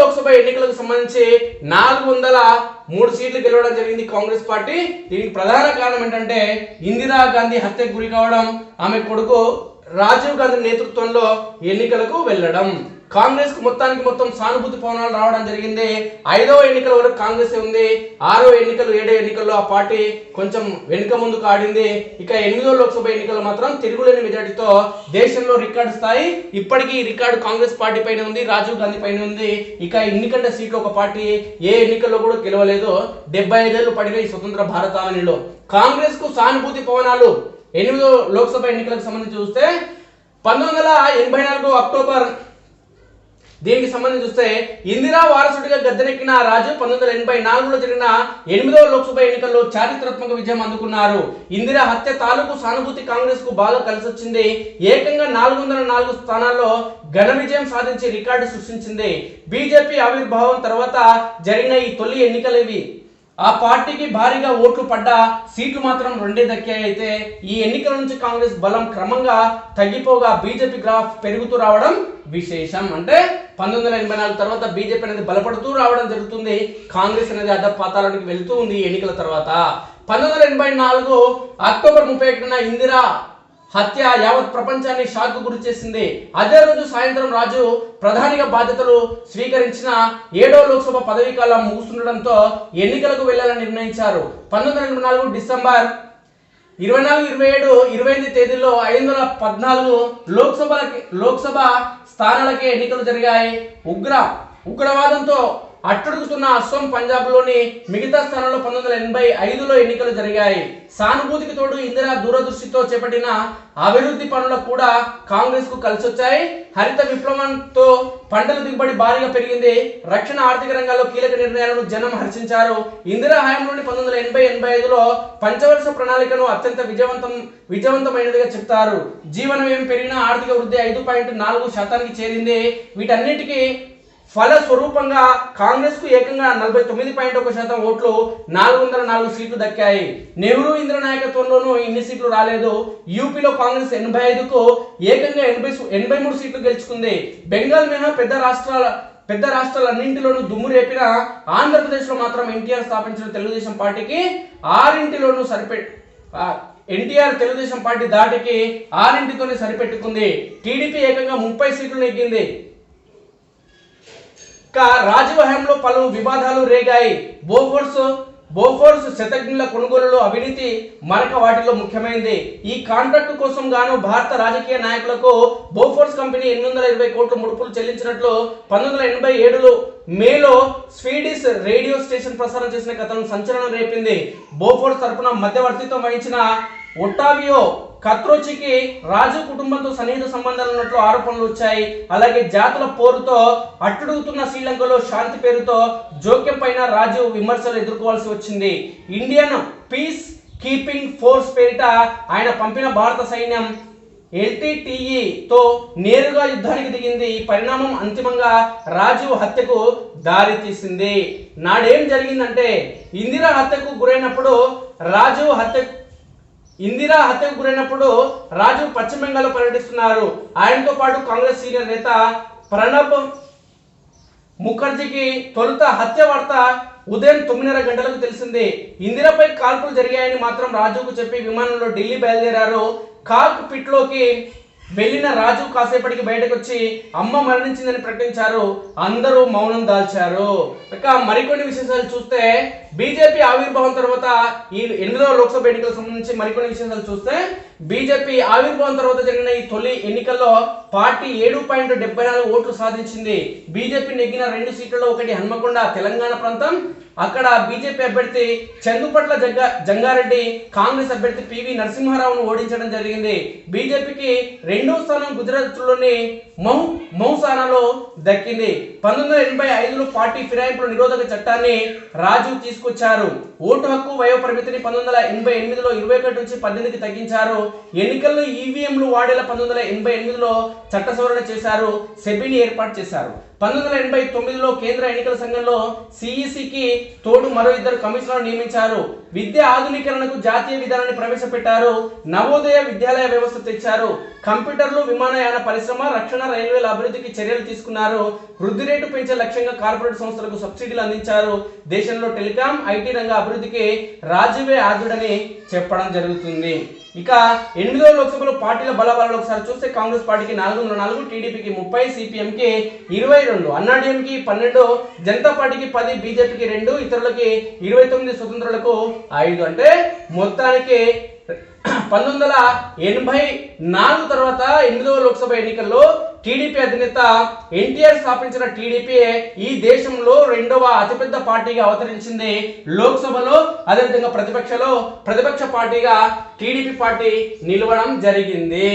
లోక్సభ ఎన్నికలకు సంబంధించి నాలుగు వందల మూడు సీట్లు గెలవడం జరిగింది కాంగ్రెస్ పార్టీ. దీనికి ప్రధాన కారణం ఏంటంటే ఇందిరాగాంధీ హత్యకు గురి కావడం ఆమె కొడుకు రాజీవ్ గాంధీ నేతృత్వంలో ఎన్నికలకు వెళ్ళడం. కాంగ్రెస్కు మొత్తానికి మొత్తం సానుభూతి పవనాలు రావడం జరిగింది. ఐదవ ఎన్నికల వరకు కాంగ్రెస్ ఉంది. ఆరో ఎన్నికలు ఏడో ఎన్నికల్లో ఆ పార్టీ కొంచెం వెనుక ముందుకు ఆడింది. ఇక ఎనిమిదో లోక్సభ ఎన్నికలు మాత్రం తిరుగులేని మెజార్టీతో దేశంలో రికార్డు స్థాయి ఇప్పటికీ రికార్డు కాంగ్రెస్ పార్టీ పైన ఉంది రాజీవ్ గాంధీ పైన ఉంది. ఇక ఎన్నికంటే సీట్లు ఒక పార్టీ ఏ ఎన్నికల్లో కూడా గెలవలేదు. డెబ్బై ఐదేళ్ళు పడిన ఈ స్వతంత్ర భారతావనిలో కాంగ్రెస్కు సానుభూతి పవనాలు ఎనిమిదో లోక్సభ ఎన్నికలకు సంబంధించి చూస్తే పంతొమ్మిది వందల ఎనభై నాలుగు అక్టోబర్ దీనికి సంబంధించి చూస్తే ఇందిరా వారసుడిగా గద్దెనెక్కిన రాజు పంతొమ్మిది వందల ఎనభై నాలుగులో జరిగిన ఎనిమిదవ లోక్సభ ఎన్నికల్లో చారిత్రాత్మక విజయం అందుకున్నారు. ఇందిరా హత్య తాలూకు సానుభూతి కాంగ్రెస్కు బాగా కలిసి వచ్చింది ఏకంగా నాలుగు వందల నాలుగు స్థానాల్లో ఘన విజయం సాధించి రికార్డు సృష్టించింది. బీజేపీ ఆవిర్భావం తర్వాత జరిగిన ఈ తొలి ఎన్నికలు ఇవి ఆ పార్టీకి భారీగా ఓట్లు పడ్డా సీట్లు మాత్రం రెండే దక్కాయి అయితే ఈ ఎన్నికల నుంచి కాంగ్రెస్ బలం క్రమంగా తగ్గిపోగా బీజేపీ గ్రాఫ్ పెరుగుతూ రావడం విశేషం. అంటే పంతొమ్మిది వందల ఎనభై నాలుగు తర్వాత బీజేపీ అనేది బలపడుతూ రావడం జరుగుతుంది. కాంగ్రెస్ అనేది అడ్డ పాతాళానికి వెళుతూ ఉంది ఎన్నికల తర్వాత. పంతొమ్మిది వందల ఎనభై నాలుగు అక్టోబర్ ముప్పై ఒకటిన ఇందిరా హత్య యావత్ ప్రపంచాన్ని షాక్ గురి చేసింది. అదే రోజు సాయంత్రం రాజు ప్రధానిగా బాధ్యతలు స్వీకరించిన ఏడో లోక్సభ పదవీ కాలం ముగుస్తుండడంతో ఎన్నికలకు వెళ్ళాలని నిర్ణయించారు. పంతొమ్మిది వందల ఇరవై నాలుగు డిసెంబర్ ఇరవై నాలుగు ఇరవై ఏడు ఇరవై ఎనిమిది తేదీల్లో ఐదు వందల పద్నాలుగు లోక్సభలకి లోక్సభ స్థానాలకే ఎన్నికలు జరిగాయి. ఉగ్ర ఉగ్రవాదంతో అట్టడుగుతున్న అస్సోం పంజాబ్లోని మిగతా స్థానంలో పంతొమ్మిది వందల ఎనభై ఐదులో ఎన్నికలు జరిగాయి. సానుభూతికి తోడు ఇందిరా దూరదృష్టితో చేపట్టిన అభివృద్ధి పనులు కూడా కాంగ్రెస్కు కలిసి వచ్చాయి హరిత విప్లవంతో పంటల దిగుబడి భారీగా పెరిగింది. రక్షణ ఆర్థిక రంగాల్లో కీలక నిర్ణయాలను జనం హర్షించారు. ఇందిరా హయాంలోని పంతొమ్మిది వందల ఎనభై ఎనభై ఐదులో పంచవర్ష ప్రణాళికను అత్యంత విజయవంతం విజయవంతమైనదిగా చెప్తారు. జీవన వ్యయం పెరిగిన ఆర్థిక వృద్ధి ఐదు పాయింట్ నాలుగు శాతానికి చేరింది. వీటన్నిటికీ ఫలస్వరూపంగా కాంగ్రెస్కు ఏకంగా నలభై తొమ్మిది పాయింట్ ఒక శాతం ఓట్లు నాలుగు వందల నాలుగు సీట్లు దక్కాయి. నెహ్రూ ఇంద్ర నాయకత్వంలోనూ ఇన్ని సీట్లు రాలేదు. యూపీలో కాంగ్రెస్ ఎనభై ఐదుకు ఏకంగా ఎనభై సు- ఎనభై మూడు సీట్లు గెలుచుకుంది. బెంగాల్ మినహా పెద్ద రాష్ట్రాల పెద్ద రాష్ట్రాలన్నింటిలోనూ దుమ్ము రేపిన ఆంధ్రప్రదేశ్లో మాత్రం ఎన్టీఆర్ స్థాపించిన తెలుగుదేశం పార్టీకి ఆరింటిలోనూ సరిపె ఎన్టీఆర్ తెలుగుదేశం పార్టీ దాటికి ఆరింటితోనే సరిపెట్టుకుంది. టీడీపీ ఏకంగా ముప్పై సీట్లు నెగ్గింది. ఇక రాజవహంలో పలు వివాదాలు రేగాయి. బోఫోర్స్ బోఫోర్స్ శతజ్ఞుల కొనుగోలులో అవినీతి మరొక వాటిలో ముఖ్యమైనది ఈ కాంట్రాక్టు కోసం గాను భారత రాజకీయ నాయకులకు బోఫోర్స్ కంపెనీ ఎనిమిది వందల ఇరవై కోట్ల ముడుపులు చెల్లించినట్లు పంతొమ్మిది వందల ఎనభై ఏడులో మేలో స్వీడిష్ రేడియో స్టేషన్ ప్రసారం చేసిన కథను సంచలనం రేపింది. బోఫోర్స్ తరపున మధ్యవర్తిత్వం వహించిన ఒట్టావియో కత్రోచికి రాజు కుటుంబంతో సన్నిహిత సంబంధాలు ఉన్నట్లు ఆరోపణలు వచ్చాయి. అలాగే జాతుల పోరుతో అట్టుడుగుతున్న శ్రీలంకలో శాంతి పేరుతో జోక్యం పైన రాజు విమర్శలు ఎదుర్కోవాల్సి వచ్చింది. ఇండియన్ పీస్ కీపింగ్ ఫోర్స్ పేరిట ఆయన పంపిన భారత సైన్యం ఎల్టీటీఈతో నేరుగా యుద్ధానికి దిగింది. ఈ పరిణామం అంతిమంగా రాజు హత్యకు దారి తీసింది. నాడేం జరిగిందంటే ఇందిరా హత్యకు గురైనప్పుడు రాజు హత్య ఇందిరా హత్యకు గురైనప్పుడు రాజు పశ్చిమ బెంగాల్లో పర్యటిస్తున్నారు. ఆయనతో పాటు కాంగ్రెస్ సీనియర్ నేత ప్రణబ్ ముఖర్జీకి తొలుత హత్య వార్త ఉదయం తొమ్మిదిన్నర గంటలకు తెలిసింది. ఇందిరాపై కాల్పులు జరిగాయని మాత్రం రాజుకు చెప్పి విమానంలో ఢిల్లీ బయలుదేరారు. కాక్ పిట్లోకి వెళ్ళిన రాజు కాసేపటికి బయటకు వచ్చి అమ్మ మరణించిందని ప్రకటించారు. అందరూ మౌనం దాల్చారు. ఇక మరికొన్ని విశేషాలు చూస్తే బీజేపీ ఆవిర్భావం తర్వాత ఈ ఎనిమిదవ లోక్సభ ఎన్నికలకు సంబంధించి మరికొన్ని విశేషాలు చూస్తే బీజేపీ ఆవిర్భావం తర్వాత జరిగిన ఈ తొలి ఎన్నికల్లో పార్టీ ఏడు పాయింట్ డెబ్బై నాలుగు ఓట్లు సాధించింది. బీజేపీ నెగ్గిన రెండు సీట్లలో ఒకటి హన్మకొండ తెలంగాణ ప్రాంతం అక్కడ బీజేపీ అభ్యర్థి చందుపట్ల జగ్గ జంగారెడ్డి కాంగ్రెస్ అభ్యర్థి పివి నరసింహారావును ఓడించడం జరిగింది. బీజేపీకి రెండో స్థానం గుజరాత్లోని మౌ మౌసానాలో దక్కింది. పంతొమ్మిది వందల ఎనభై ఐదులో పార్టీ ఫిరాయింపుల నిరోధక చట్టాన్ని రాజు తీసుకొచ్చారు. ఓటు హక్కు వయో పరిమితిని పంతొమ్మిది వందల ఎనభై ఎనిమిదిలో ఇరవై ఒకటి నుంచి పద్దెనిమిదికి తగ్గించారు. ఎన్నికల్లో ఈవీఎంలు వాడేలా పంతొమ్మిది వందల ఎనభై ఎనిమిదిలో చట్ట సవరణ చేశారు. సెబీని ఏర్పాటు చేశారు. పంతొమ్మిది వందల ఎనభై తొమ్మిదిలో కేంద్ర ఎన్నికల సంఘంలో సిఈసికి తోడు మరో ఇద్దరు కమిషనర్లు నియమించారు. విద్య ఆధునీకరణకు జాతీయ విధానాన్ని ప్రవేశపెట్టారు. నవోదయ విద్యాలయ వ్యవస్థ తెచ్చారు. కంప్యూటర్లు విమానయాన పరిశ్రమ రక్షణ రైల్వేల అభివృద్ధికి చర్యలు తీసుకున్నారు. వృద్ధి రేటు పెంచే లక్ష్యంగా కార్పొరేట్ సంస్థలకు సబ్సిడీలు అందించారు. దేశంలో టెలికాం ఐటీ రంగ అభివృద్ధికి రాజీవే ఆదుడని చెప్పడం జరుగుతుంది. ఇక ఎనిమిదవ లోక్సభలో పార్టీల బలబలాలు ఒకసారి చూస్తే కాంగ్రెస్ పార్టీకి నాలుగు వందల నాలుగు టీడీపీకి ముప్పై సిపిఎంకి ఇరవై రెండు అన్నాడీఎంకి పన్నెండు జనతా పార్టీకి పది బీజేపీకి రెండు ఇతరులకి ఇరవై తొమ్మిది స్వతంత్రులకు ఐదు. అంటే మొత్తానికి పంతొమ్మిది వందల ఎనభై నాలుగు తర్వాత ఎనిమిదవ లోక్సభ ఎన్నికల్లో టీడీపీ అధినేత ఎన్టీఆర్ స్థాపించిన టీడీపీ ఈ దేశంలో రెండవ అతిపెద్ద పార్టీగా అవతరించింది లోక్సభలో అదేవిధంగా ప్రతిపక్షలో. ప్రతిపక్ష పార్టీగా టీడీపీ పార్టీ నిలవడం జరిగింది.